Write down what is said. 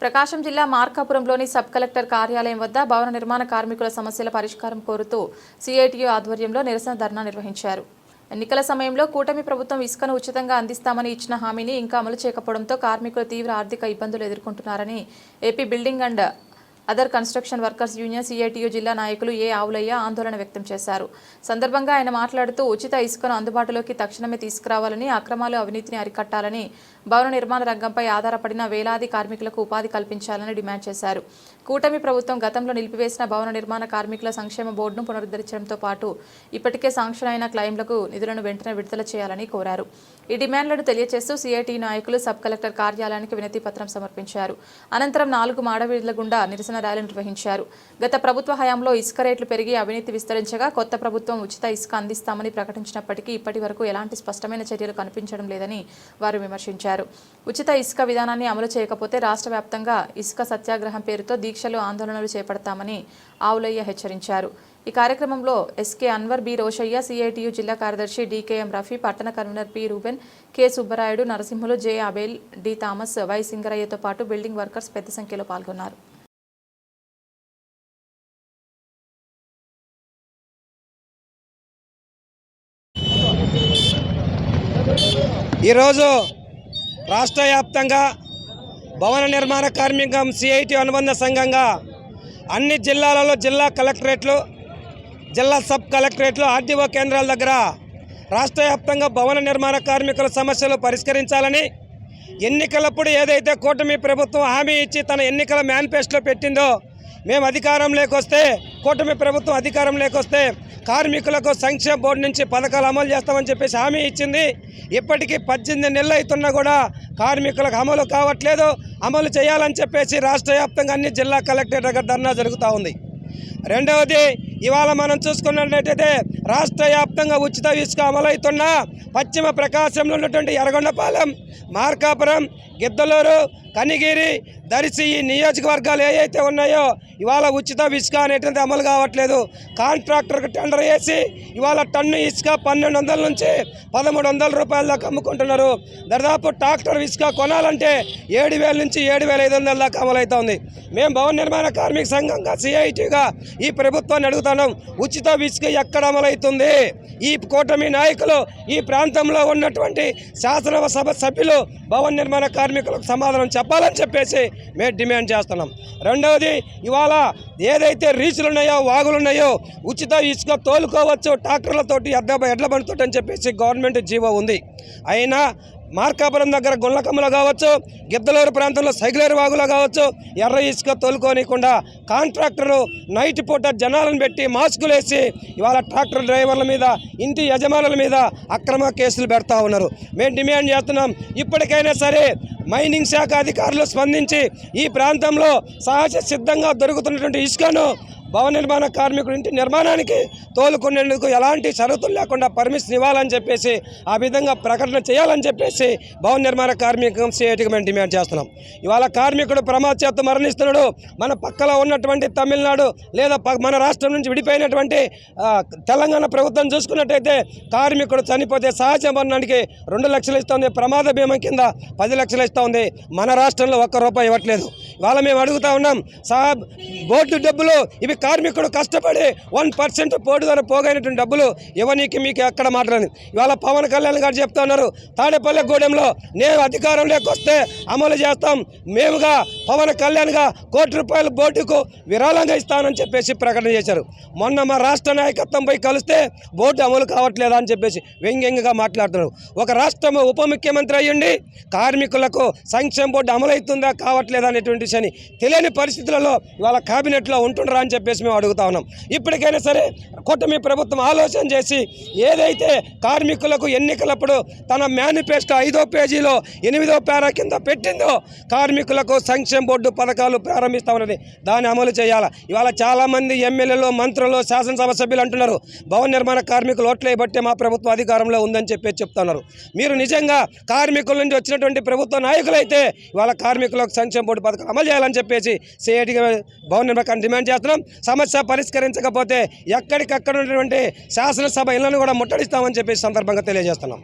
ప్రకాశం జిల్లా మార్కాపురంలోని sub collector కార్యాలయం వద్ద భవన నిర్మాణ కార్మికుల సమస్యల పరిష్కారం కోరుతూ సిఐటియు ఆధ్వర్యంలో నిరసన ధర్నా నిర్వహించారు. ఎన్నికల సమయంలో కూటమి ప్రభుత్వం ఇసుకను ఉచితంగా అందిస్తామని ఇచ్చిన హామీని ఇంకా అమలు చేయకపోవడంతో కార్మికులు తీవ్ర ఆర్థిక ఇబ్బందులు ఎదుర్కొంటున్నారని AP building and other construction workers union CITU జిల్లా నాయకులు ఏ. ఆవులయ్య ఆందోళన వ్యక్తం చేశారు. సందర్భంగా ఆయన మాట్లాడుతూ ఉచిత ఇసుకను అందుబాటులోకి తక్షణమే తీసుకురావాలని అక్రమాలు అవినీతిని అరికట్టాలని భవన నిర్మాణ రంగంపై ఆధారపడిన వేలాది కార్మికులకు ఉపాధి కల్పించాలని డిమాండ్ చేశారు. కూటమి ప్రభుత్వం గతంలో నిలిపివేసిన భవన నిర్మాణ కార్మికుల సంక్షేమ బోర్డును పునరుద్ధరించడంతో పాటు ఇప్పటికే శాంక్షన్ అయిన క్లెయిమ్లకు నిధులను వెంటనే విడుదల చేయాలని కోరారు. ఈ డిమాండ్లను తెలియజేస్తూ సిఐటి నాయకులు సబ్ కలెక్టర్ కార్యాలయానికి వినతి పత్రం సమర్పించారు. అనంతరం నాలుగు మాడవీధుల గుండా నిరసన ర్యాలీ నిర్వహించారు. గత ప్రభుత్వ హయాంలో ఇసుక రేట్లు పెరిగి అవినీతి విస్తరించగా కొత్త ప్రభుత్వం ఉచిత ఇసుక అందిస్తామని ప్రకటించినప్పటికీ ఇప్పటి వరకు ఎలాంటి స్పష్టమైన చర్యలు కనిపించడం లేదని వారు విమర్శించారు. ఉచిత ఇసుక విధానాన్ని అమలు చేయకపోతే రాష్ట్ర వ్యాప్తంగా ఇసుక సత్యాగ్రహం పేరుతో దీక్షలు ఆందోళనలు చేపడతామని ఆవులయ్య హెచ్చరించారు. ఈ కార్యక్రమంలో SK Anwar B Rosaiah CITU జిల్లా కార్యదర్శి డికేఎం రఫీ పట్టణ convener P Ruben K Subbarayudu Narasimhulu J Abel D Thomas Y సింగరయ్యతో పాటు బిల్డింగ్ వర్కర్స్ పెద్ద సంఖ్యలో పాల్గొన్నారు. ఈరోజు రాష్ట్ర వ్యాప్తంగా భవన నిర్మాణ కార్మికం సిఐటి అనుబంధ సంఘంగా అన్ని జిల్లాలలో జిల్లా కలెక్టరేట్లు జిల్లా సబ్ కలెక్టరేట్లు ఆర్డీఓ కేంద్రాల దగ్గర రాష్ట్ర వ్యాప్తంగా భవన నిర్మాణ కార్మికుల సమస్యలు పరిష్కరించాలని ఎన్నికలప్పుడు ఏదైతే కూటమి ప్రభుత్వం హామీ ఇచ్చి తన ఎన్నికల మేనిఫెస్టోలో పెట్టిందో మేము అధికారం లేకొస్తే కూటమి ప్రభుత్వం అధికారం లేకొస్తే కార్మికులకు సంక్షేమ బోర్డు నుంచి పథకాలు అమలు చేస్తామని చెప్పేసి హామీ ఇచ్చింది. ఇప్పటికీ పద్దెనిమిది నెలలు అవుతున్నా కూడా కార్మికులకు అమలు కావట్లేదు. అమలు చేయాలని చెప్పేసి రాష్ట్ర వ్యాప్తంగా అన్ని జిల్లా కలెక్టరేట్ దగ్గర ధర్నా జరుగుతూ ఉంది. రెండవది ఇవాళ మనం చూసుకున్నట్లయితే రాష్ట్ర వ్యాప్తంగా ఉచిత ఇసుక అమలవుతున్న పశ్చిమ ప్రకాశంలో ఉన్నటువంటి ఎర్రగొండపాలెం మార్కాపురం గిద్దలూరు కనిగిరి దరిసి ఈ నియోజకవర్గాలు ఏవైతే ఉన్నాయో ఇవాళ ఉచిత ఇసుక అనేటువంటి అమలు కావట్లేదు. కాంట్రాక్టర్కి టెండర్ వేసి ఇవాళ టన్ను ఇసుక పన్నెండు వందల నుంచి పదమూడు వందల రూపాయల దాకా అమ్ముకుంటున్నారు. దాదాపు ట్రాక్టర్ ఇసుక కొనాలంటే ఏడు వేల నుంచి ఏడు వేల ఐదు వందల దాకా అమలవుతోంది. మేము భవన నిర్మాణ కార్మిక సంఘంగా సిఐటిగా ఈ ప్రభుత్వాన్ని అడుగుతున్నాం ఉచిత ఇసుక ఎక్కడ అమలవుతుంది? ఈ కూటమి నాయకులు ఈ ప్రాంతంలో ఉన్నటువంటి శాసనసభ సభ్యులు భవన నిర్మాణ కార్మికులకు సమాధానం చెప్పాలని చెప్పేసి మేము డిమాండ్ చేస్తున్నాం. రెండవది ఇవాళ ఏదైతే రీచులు ఉన్నాయో వాగులు ఉన్నాయో ఉచిత ఇసుక తోలుకోవచ్చు ట్రాక్టర్లతోటి ఎడ్ల ఎడ్ల బండితోటి అని చెప్పేసి గవర్నమెంట్ జీవో ఉంది. అయినా మార్కాపురం దగ్గర గుండ్లకమ్మలో కావచ్చు గిద్దలూరు ప్రాంతంలో సైకిలేరు వాగులో కావచ్చు ఎర్ర ఇసుక తోలుకోనికుండా కాంట్రాక్టరు నైట్ పూట జనాలను పెట్టి మాస్కులు వేసి ఇవాళ ట్రాక్టర్ డ్రైవర్ల మీద ఇంటి యజమానుల మీద అక్రమ కేసులు పెడతా ఉన్నారు. మేము డిమాండ్ చేస్తున్నాం ఇప్పటికైనా సరే మైనింగ్ శాఖ అధికారులు స్పందించి ఈ ప్రాంతంలో సహజ సిద్ధంగా దొరుకుతున్నటువంటి ఇసుకను భవన నిర్మాణ కార్మికుడు ఇంటి నిర్మాణానికి తోలుకునేందుకు ఎలాంటి షరతులు లేకుండా పర్మిషన్ ఇవ్వాలని చెప్పేసి ఆ విధంగా ప్రకటన చేయాలని చెప్పేసి భవన నిర్మాణ కార్మికం సిఐటికి మేము డిమాండ్ చేస్తున్నాం. ఇవాళ కార్మికుడు ప్రమాదచేత మరణిస్తున్నాడు. మన పక్కలో ఉన్నటువంటి తమిళనాడు లేదా మన రాష్ట్రం నుంచి విడిపోయినటువంటి తెలంగాణ ప్రభుత్వం చూసుకున్నట్టయితే కార్మికుడు చనిపోతే సహజ మరణానికి రెండు లక్షలు ఇస్తుంది ప్రమాద బీమా కింద పది లక్షలు ఇస్తుంది మన రాష్ట్రంలో ఒక్క రూపాయి ఇవ్వట్లేదు. వాళ్ళ మేము అడుగుతా ఉన్నాం సాబ్ బోర్డు డబ్బులు ఇవి కార్మికుడు కష్టపడి వన్ పర్సెంట్ బోర్డు ద్వారా పోగైనటువంటి డబ్బులు ఇవ్వనీకి మీకు ఎక్కడ మాట్లాడింది ఇవాళ పవన్ కళ్యాణ్ గారు చెప్తా ఉన్నారు తాడేపల్లి గూడెంలో నేను అధికారంలోకి వస్తే అమలు చేస్తాం మేముగా పవన్ కళ్యాణ్గా కోటి రూపాయల బోర్డుకు విరాళంగా ఇస్తానని చెప్పేసి ప్రకటన చేశారు. మొన్న మా రాష్ట్ర నాయకత్వంపై కలిస్తే బోర్డు అమలు కావట్లేదా అని చెప్పేసి వ్యంగ్యంగా మాట్లాడుతున్నారు. ఒక రాష్ట్రం ఉప ముఖ్యమంత్రి అయ్యుండి కార్మికులకు సంక్షేమ బోర్డు అమలవుతుందా కావట్లేదా అనేటువంటి విషయాన్ని తెలియని పరిస్థితులలో ఇవాళ కేబినెట్లో ఉంటుండరా అని చెప్పేసి మేము అడుగుతా ఉన్నాం. ఇప్పటికైనా సరే కూటమి ప్రభుత్వం ఆలోచన చేసి ఏదైతే కార్మికులకు ఎన్నికలప్పుడు తన మేనిఫెస్టో ఐదో పేజీలో ఎనిమిదో పేరా కింద పెట్టిందో కార్మికులకు సంక్షేమ బోర్డు పథకాలు ప్రారంభిస్తామన్నది దాన్ని అమలు చేయాలి? ఇవాళ చాలామంది ఎమ్మెల్యేలు మంత్రులు శాసనసభ సభ్యులు అంటున్నారు భవన నిర్మాణ కార్మికులు ఓట్లే బట్టే మా ప్రభుత్వం అధికారంలో ఉందని చెప్పి చెప్తున్నారు. మీరు నిజంగా కార్మికుల నుంచి వచ్చినటువంటి ప్రభుత్వ నాయకులైతే ఇవాళ కార్మికులకు సంక్షేమ బోర్డు పథకం అమలు చేయాలని చెప్పేసి సిఐటిగా భవన నిర్మాణ డిమాండ్ చేస్తున్నాం. సమస్య పరిష్కరించకపోతే ఎక్కడికక్కడ ఉన్నటువంటి శాసనసభ ఇళ్ళను కూడా ముట్టడిస్తామని చెప్పేసి సందర్భంగా తెలియజేస్తున్నాం.